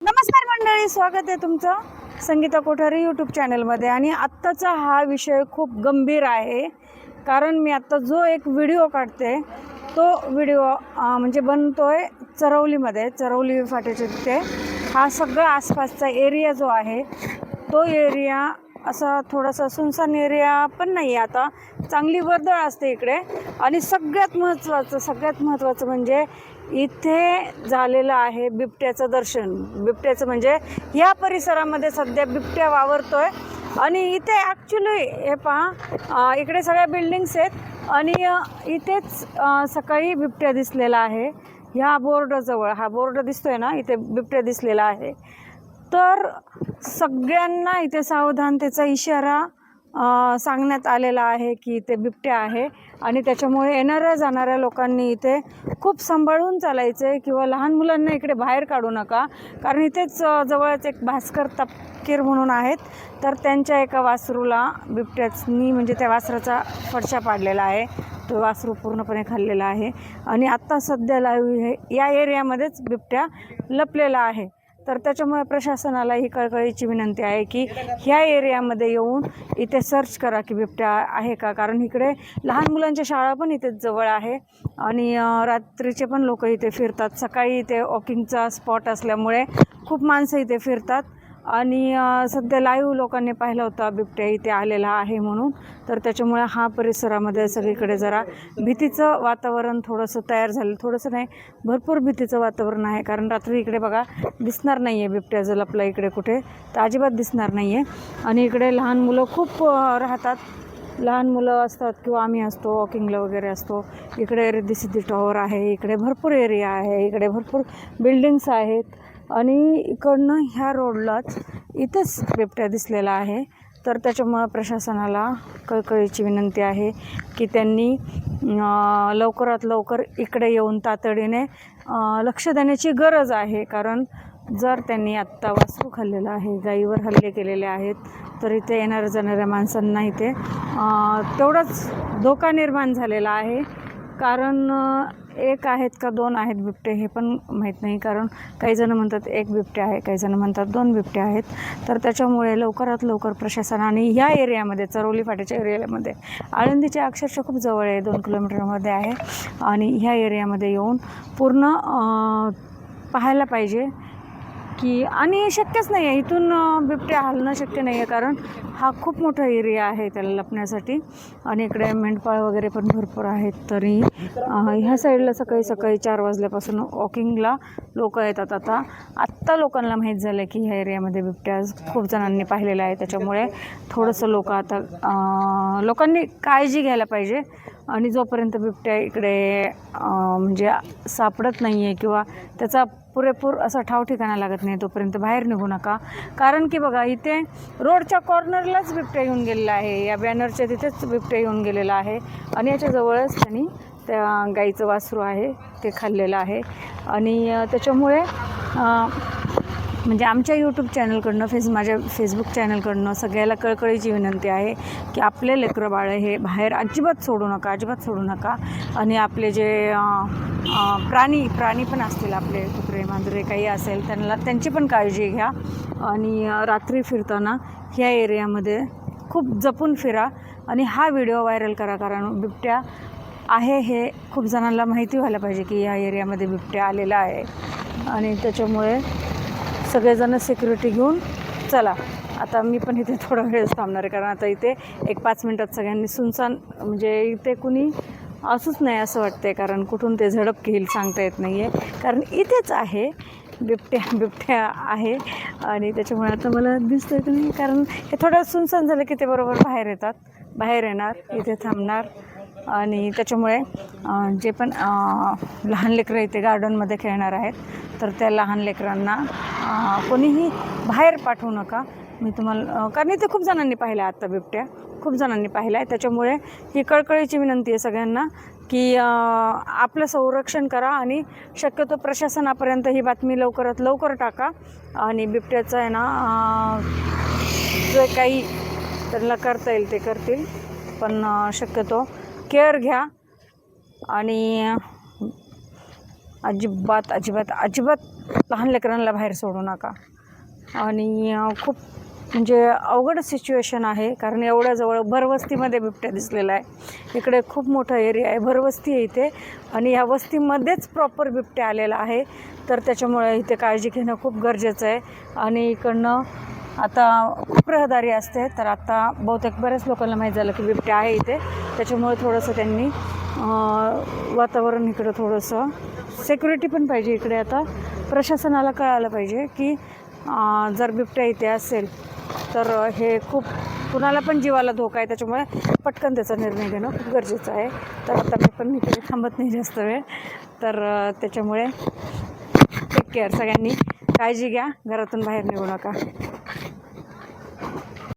नमस्कार मंडळी स्वागत आहे तुमचं संगीता कोठारी यूट्यूब चॅनलमध्ये आणि आत्ताचा हा विषय खूप गंभीर आहे कारण मी आत्ता जो एक व्हिडिओ काढते तो व्हिडिओ म्हणजे बनतो आहे चरवलीमध्ये चरवली फाट्याच्या तिथे. हा सगळा आसपासचा एरिया जो आहे तो एरिया असा थोडासा सुनसान एरिया पण नाही आहे आता. चांगली वर्दळ असते इकडे. आणि सगळ्यात महत्त्वाचं सगळ्यात महत्त्वाचं म्हणजे इथे झालेलं आहे बिबट्याचं दर्शन. बिबट्याचं म्हणजे या परिसरामध्ये सध्या बिबट्या वावरतोय. आणि इथे ॲक्च्युली हे पहा इकडे सगळ्या बिल्डिंग्स आहेत. आणि इथेच सकाळी बिबट्या दिसलेला आहे. ह्या बोर्डाजवळ हा बोर्ड दिसतोय ना इथे बिबट्या दिसलेला आहे. तर सगळ्यांना इथे सावधानतेचा इशारा सांगण्यात आलेलं आहे की इथे बिबट्या आहे आणि त्याच्यामुळे येणाऱ्या जाणाऱ्या लोकांनी इथे खूप सांभाळून चालायचं आहे किंवा लहान मुलांना इकडे बाहेर काढू नका. कारण इथेच जवळच एक भास्कर तपकीर म्हणून आहेत. तर त्यांच्या एका वासरूला बिबट्याचनी म्हणजे त्या वासराचा फडशा पाडलेला आहे. तो वासरू पूर्णपणे खाल्लेला आहे. आणि आत्ता सध्या लाईव्ह हे या एरियामध्येच बिबट्या लपलेला आहे. तर त्याच्यामुळे प्रशासनाला ही कळकळीची विनंती आहे की ह्या एरियामध्ये येऊन इथे सर्च करा की बिबट्या आहे का? कारण इकडे लहान मुलांच्या शाळा पण इथे जवळ आहे आणि रात्रीचे पण लोक इथे फिरतात. सकाळी इथे वॉकिंगचा स्पॉट असल्यामुळे खूप माणसं इथे फिरतात. आणि सध्या लाईव्ह लोकांनी पाहिलं होता बिबट्या इथे आलेला आहे म्हणून. तर त्याच्यामुळे हा परिसरामध्ये सगळीकडे जरा भीतीचं वातावरण थोडंसं तयार झालं. थोडंसं नाही भरपूर भीतीचं वातावरण आहे. कारण रात्री इकडे बघा दिसणार नाही आहे बिबट्या जर आपल्या इकडे कुठे. तर अजिबात दिसणार नाही आहे आणि इकडे लहान मुलं खूप राहतात. लहान मुलं असतात किंवा आम्ही असतो वॉकिंगला वगैरे असतो. इकडे रिद्धी सिद्धी टॉवर आहे इकडे भरपूर एरिया आहे इकडे भरपूर बिल्डिंग्स आहेत. आणि इकडनं ह्या रोडलाच इथंच बिबट्या दिसलेला आहे. तर त्याच्यामुळं प्रशासनाला कळकळीची विनंती आहे की त्यांनी लवकरात लवकर इकडे येऊन तातडीने लक्ष देण्याची गरज आहे. कारण जर त्यांनी आत्ता वासरू खाल्लेलं आहे गाईवर हल्ले केलेले आहेत तर इथे येणाऱ्या जाणाऱ्या माणसांना इथे तेवढाच धोका निर्माण झालेला आहे. कारण एक आहेत का दोन आहेत बिबटे हे पण माहीत नाही कारण काही जण म्हणतात एक बिबटे आहे काही जण म्हणतात दोन बिबटे आहेत. तर त्याच्यामुळे लवकरात लवकर प्रशासनाने ह्या एरियामध्ये चरवली फाट्याच्या एरियामध्ये आळंदीच्या अक्षरशः खूप जवळ आहे दोन किलोमीटरमध्ये आहे. आणि ह्या एरियामध्ये येऊन पूर्ण पाहायला पाहिजे. की आणि शक्यच नाही आहे इथून बिबट्या हलणं शक्य नाही आहे कारण हा खूप मोठा एरिया आहे त्याला लपण्यासाठी. आणि इकडे मेंढपाळ वगैरे पण भरपूर आहेत तरी. ह्या साईडला सकाळी सकाळी चार वाजल्यापासून वॉकिंगला लोक येतात आता. आत्ता लोकांना माहीत झालं की ह्या एरियामध्ये बिबट्या खूप जणांनी पाहिलेला आहे त्याच्यामुळे थोडंसं लोक आता लोकांनी काळजी घ्यायला पाहिजे. आणि जोपर्यंत बिबट्या इकडे म्हणजे सापडत नाही आहे किंवा त्याचा पुरेपूर असा ठाव ठिकाणा लागत नाही तोपर्यंत बाहेर निघू नका. कारण की बघा इथे रोडच्या कॉर्नरलाच बिबट्या येऊन गेलेला आहे. या बॅनरच्या तिथेच बिबट्या येऊन गेलेला आहे. आणि याच्याजवळच त्यांनी त्या गाईचं वासरू आहे ते खाल्लेलं आहे. आणि त्याच्यामुळे म्हणजे आमच्या यूट्यूब चॅनलकडनं फेस माझ्या फेसबुक चॅनलकडनं सगळ्याला कळकळीची विनंती आहे की आपले लेकरं बाळं हे बाहेर अजिबात सोडू नका अजिबात सोडू नका. आणि आपले जे प्राणी प्राणी पण असतील आपले कुत्रे मांजरे काही असेल त्यांना त्यांची पण काळजी घ्या. आणि रात्री फिरताना ह्या एरियामध्ये खूप जपून फिरा आणि हा व्हिडिओ व्हायरल करा कारण बिबट्या आहे हे खूप जणांना माहिती व्हायला पाहिजे की या एरियामध्ये बिबट्या आलेला आहे. आणि त्याच्यामुळे सगळेजण सिक्युरिटी घेऊन चला. आता मी पण इथे थोडा वेळ थांबणार आहे कारण आता इथे एक पाच मिनटात सगळ्यांनी सुनसान म्हणजे इथे कुणी असूच नाही असं वाटते कारण कुठून ते झडप घेईल सांगता येत नाही आहे कारण इथेच आहे बिबट्या बिबट्या आहे. आणि त्याच्यामुळे आता मला दिसतं की नाही कारण हे थोडं सुनसान झालं की ते बरोबर बाहेर येतात. बाहेर येणार इथे थांबणार. आणि त्याच्यामुळे जे पण लहान लेकरं इथे गार्डनमध्ये खेळणार आहेत तर त्या लहान लेकरांना कोणीही बाहेर पाठवू नका. मी तुम्हाला कारण इथे खूप जणांनी पाहिलं आहे आत्ता बिबट्या. खूप जणांनी पाहिला आहे त्याच्यामुळे ही कळकळीची विनंती आहे सगळ्यांना. की आपलं संरक्षण करा आणि शक्यतो प्रशासनापर्यंत ही बातमी लवकरात लवकर टाका. आणि बिबट्याचं आहे ना जे काही त्यांना करता येईल ते करतील. पण शक्यतो केअर घ्या. आणि अजिबात अजिबात अजिबात लहान लेकरांना बाहेर सोडू नका. आणि खूप म्हणजे अवघड सिच्युएशन आहे कारण एवढ्या जवळ भरवस्तीमध्ये बिबट्या दिसलेला आहे. इकडे खूप मोठा एरिया आहे भरवस्ती आहे इथे. आणि ह्या वस्तीमध्येच प्रॉपर बिबट्या आलेला आहे. तर त्याच्यामुळे इथे काळजी घेणं खूप गरजेचं आहे. आणि इकडनं आता खूप रहदारी असते. तर आता बहुतेक बऱ्याच लोकांना माहीत झालं की बिबट्या आहे इथे. त्याच्यामुळे थोडंसं त्यांनी वातावरण इकडं थोडंसं सेक्युरिटी पण पाहिजे इकडे आता. प्रशासनाला कळालं पाहिजे की जर बिबट्या इथे असेल तर हे खूप कुणाला पण जीवाला धोका आहे त्याच्यामुळे पटकन त्याचा निर्णय घेणं खूप गरजेचं आहे. तर आता मी पण इकडे थांबत नाही जास्त वेळ. तर त्याच्यामुळे टेक केअर सगळ्यांनी. काळजी घ्या घरातून बाहेर निघू नका.